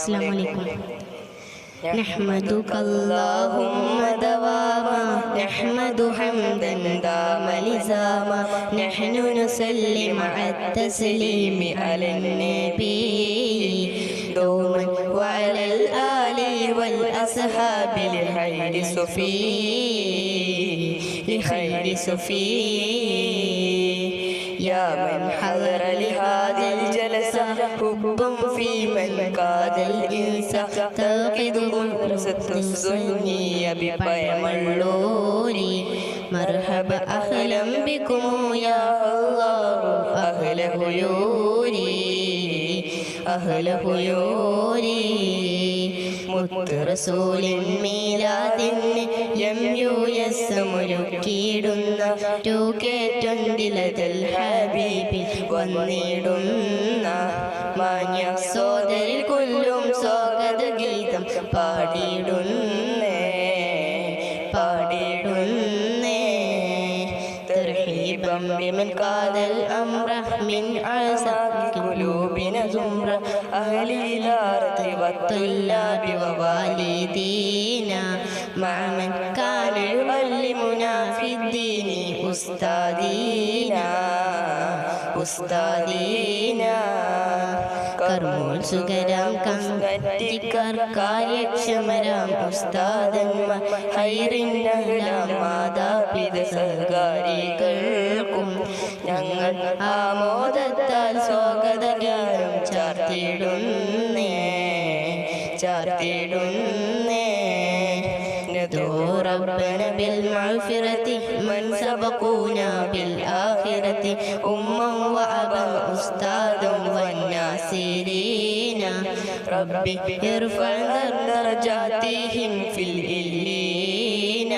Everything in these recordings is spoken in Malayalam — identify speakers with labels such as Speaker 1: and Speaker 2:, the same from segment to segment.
Speaker 1: السلام عليكم. نحمدك اللهم دواما. نحمد حمدا دام لزاما. نحن نسلم على التسليم على النبي. دوما وعلى الآل والأصحاب لخير صفي. لخير صفي. يا من حضر لهذا حب في من قاد الإنس تلقد غرسة السنية ببيملوري مرحبا أهلا بكم يا الله أهل هيوري أهل هيوري മുത്ത് റസൂലിൻ മീലാദിന് എം യു എസ് മുരുക്കിയിടുന്ന ടു കെ ട്വന്റിലതൽ ഹബീബിൽ വന്നിടുന്ന മാന്യ സോദരിൽ കൊല്ലും സ്വാഗത ഗീതം പാടിയിടുന്നേ പാടിയിടുന്നേ ترحيبا بمن قاد الأمر من عساك قلوبنا زمرة أهل الأرض والطلاب ووالدينا مع من كان يعلمنا في الدين أستاذينا ഉസ്താദീന കർമ്മോത്സുകരാം ആമോദത്താൽ സ്വാഗതഗാനം ചാർത്തിയിടുന്നേ ചാർത്തിയിടുന്നു ربنا بالمغفرة من سبقونا بالآخرة أما وأبا أستاذا والناصرين ربي ارفع درجاتهم في الإلين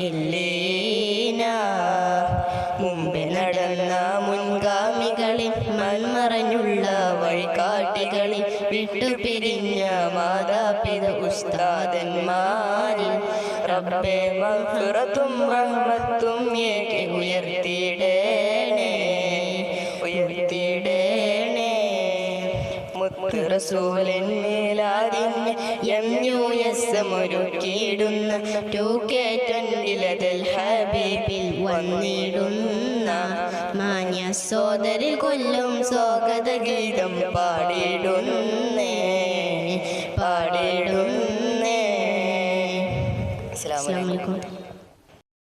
Speaker 1: إلينا മുമ്പ് നടന്ന മുൻഗാമികളിൽ മൺമറഞ്ഞുള്ള വഴികാട്ടികളിൽ വിട്ടുപിരിഞ്ഞ മാതാപിത ഉസ്താദന്മാരിൽ റബ്ബേ മഹ്ഫിറത്തും റഹ്മത്തും ഏകി ഉയർത്തിയിടേണേ ഉയർത്തിയിടേണേ. മുത്ത് റസൂലൻ എം യു എസ് മുരുക്കിയിടുന്ന ടു കെ ട്വന്റിലതൽ ഹബീബിൽ വന്നിടുന്ന മാന്യ സോദരി കൊല്ലും സ്വാഗത ഗീതം പാടിടുന്നേ പാടിടുന്നേ അസ്സാം വലൈക്കും